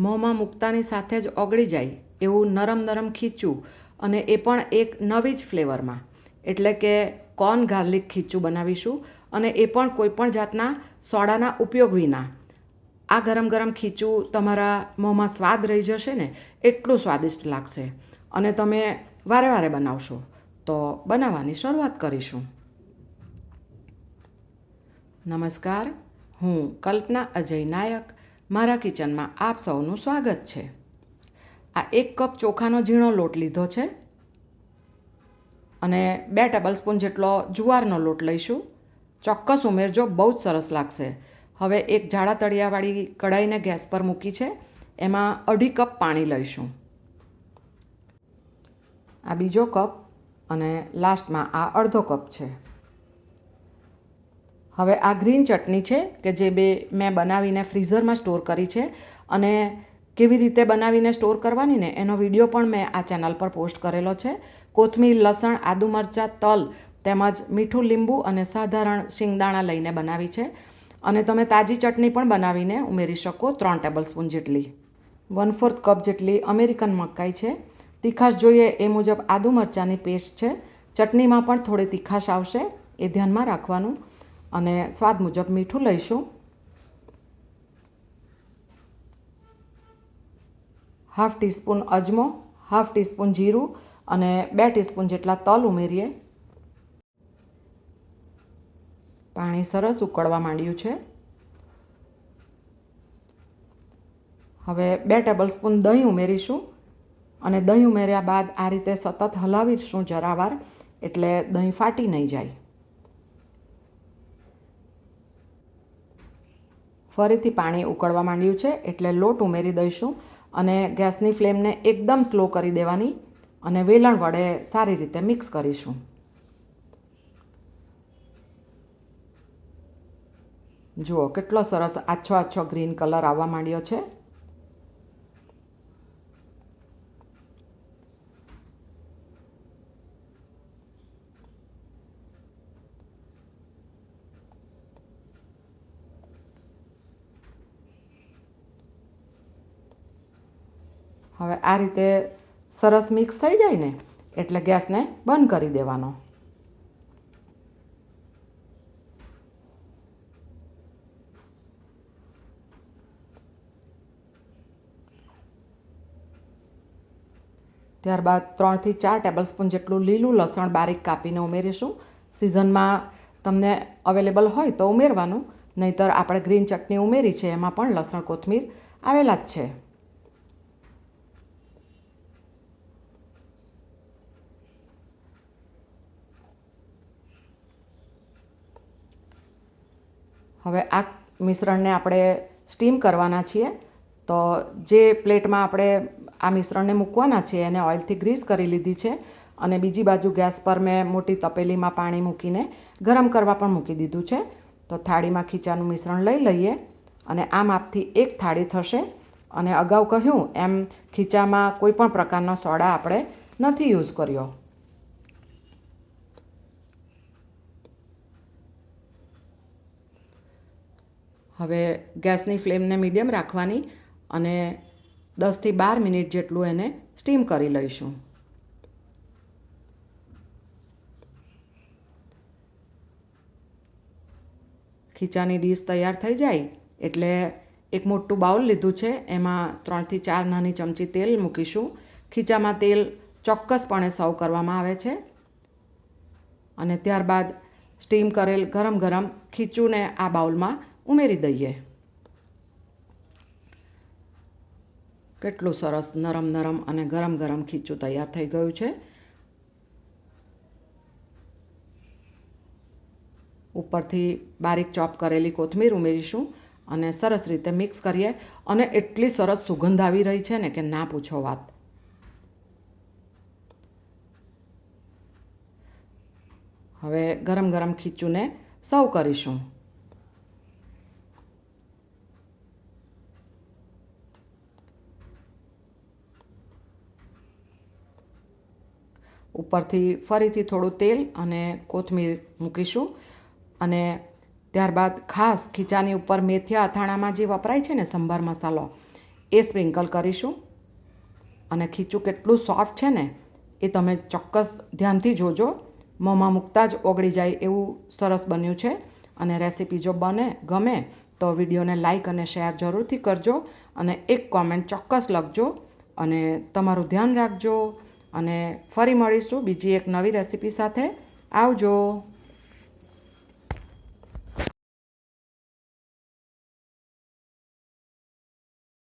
મોંમાં મૂકતાની સાથે જ ઓગળી જાય એવું નરમ નરમ ખીચું અને એ પણ એક નવી જ ફ્લેવરમાં. એટલે કે કોર્ન ગાર્લિક ખીચું બનાવીશું અને એ પણ કોઈપણ જાતના સોડાના ઉપયોગ વિના. આ ગરમ ગરમ ખીચું તમારા મોંમાં સ્વાદ રહી જશે ને એટલું સ્વાદિષ્ટ લાગશે. અને તમે વારે વારે બનાવશો. તો બનાવવાની શરૂઆત કરીશું. નમસ્કાર. હું કલ્પના અજય નાયક મારા કિચનમાં આપ સૌનું સ્વાગત છે. આ એક કપ ચોખાનો ઝીણો લોટ લીધો છે અને બે ટેબલ સ્પૂન જેટલો જુવારનો લોટ લઈશું. ચોક્કસ ઉમેરજો, બહુ જ સરસ લાગશે. હવે એક જાડા તળિયાવાળી કઢાઈને ગેસ પર મૂકી છે. એમાં અઢી કપ પાણી લઈશું. આ બીજો કપ અને લાસ્ટમાં આ અડધો કપ છે. હવે આ ગ્રીન ચટણી છે કે જે બે મેં બનાવીને ફ્રીઝરમાં સ્ટોર કરી છે અને કેવી રીતે બનાવીને સ્ટોર કરવાની ને એનો વીડિયો પણ મેં આ ચેનલ પર પોસ્ટ કરેલો છે. કોથમીર, લસણ, આદુ મરચાં, તલ તેમજ મીઠું લીંબુ અને સાધારણ શિંગદાણા લઈને બનાવી છે. અને તમે તાજી ચટણી પણ બનાવીને ઉમેરી શકો ત્રણ ટેબલ સ્પૂન જેટલી. વન ફોર્થ કપ જેટલી અમેરિકન મકાઈ છે. તીખાશ જોઈએ એ મુજબ આદુ મરચાંની પેસ્ટ છે. ચટણીમાં પણ થોડી તીખાશ આવશે, એ ધ્યાનમાં રાખવાનું. અને સ્વાદ મુજબ મીઠું લઈશું. હાફ ટીસ્પૂન અજમો, હાફ ટીસ્પૂન જીરું અને બે ટીસ્પૂન જેટલા તલ ઉમેરીએ. પાણી સરસ ઉકળવા માંડ્યું છે. હવે બે ટેબલ સ્પૂન દહીં ઉમેરીશું અને દહીં ઉમેર્યા બાદ આ રીતે સતત હલાવીશું જરાવાર એટલે દહીં ફાટી નહીં જાય. ફરીથી પાણી ઉકળવા માંડ્યું છે એટલે લોટ ઉમેરી દઈશું અને ગેસની ફ્લેમને એકદમ સ્લો કરી દેવાની અને વેલણ વડે સારી રીતે મિક્સ કરીશું. જુઓ કેટલો સરસ આછો આછો ગ્રીન કલર આવવા માંડ્યો છે. હવે આ રીતે સરસ મિક્સ થઈ જાય ને, એટલે ગેસને બંધ કરી દેવાનો. ત્યારબાદ ત્રણથી ચાર ટેબલ સ્પૂન જેટલું લીલું લસણ બારીક કાપીને ઉમેરીશું. સિઝનમાં તમને અવેલેબલ હોય તો ઉમેરવાનું, નહીંતર આપણે ગ્રીન ચટણી ઉમેરી છે, એમાં પણ લસણ, કોથમીર આવેલા જ છે. હવે આ મિશ્રણને આપણે સ્ટીમ કરવાના છીએ, તો જે પ્લેટમાં આપણે આ મિશ્રણને મૂકવાના છે, એને ઓઇલથી ગ્રીસ કરી લીધી છે અને બીજી બાજુ ગેસ પર મેં મોટી તપેલીમાં પાણી મૂકીને ગરમ કરવા પણ મૂકી દીધું છે. તો થાળીમાં ખીચાનું મિશ્રણ લઈ લઈએ અને આ માપથી એક થાળી થશે અને અગાઉ કહ્યું એમ ખીચામાં કોઈ પણ પ્રકારનો સોડા આપણે નથી યુઝ કર્યો. હવે ગેસની ફ્લેમને મીડિયમ રાખવાની અને દસથી બાર મિનિટ જેટલું એને સ્ટીમ કરી લઈશું. ખીચાની ડીશ તૈયાર થઈ જાય એટલે એક મોટું બાઉલ લીધું છે, એમાં ત્રણથી ચાર નાની ચમચી તેલ મૂકીશું. ખીચામાં તેલ ચોક્કસપણે સર્વ કરવામાં આવે છે. અને ત્યારબાદ સ્ટીમ કરેલ ગરમ ગરમ ખીચુંને આ બાઉલમાં ઉમેરી દઈએ. કેટલું સરસ નરમ નરમ અને ગરમ ગરમ ખીચું તૈયાર થઈ ગયું છે. ઉપરથી બારીક ચોપ કરેલી કોથમીર ઉમેરીશું અને સરસ રીતે મિક્સ કરીએ અને એટલી સરસ સુગંધ આવી રહી છે ને કે ના પૂછો વાત. હવે ગરમ ગરમ ખીચુંને સર્વ કરીશું. ઉપરથી ફરીથી થોડું તેલ અને કોથમીર મૂકીશું. અને ત્યારબાદ ખાસ ખીચાની ઉપર મેથીયા અથાણામાં જે વપરાય છે ને સંભાર મસાલો, એ સ્પ્રિંકલ કરીશું. અને ખીચું કેટલું સોફ્ટ છે ને, એ તમે ચોક્કસ ધ્યાનથી જોજો. મોંમાં મૂકતા જ ઓગળી જાય એવું સરસ બન્યું છે. અને રેસીપી જો બને, ગમે, તો વિડીયોને લાઈક અને શેર જરૂરથી કરજો. અને એક કોમેન્ટ ચોક્કસ લખજો. અને તમારું ધ્યાન રાખજો. અને ફરી મળીશું બીજી એક નવી રેસીપી સાથે. આવજો.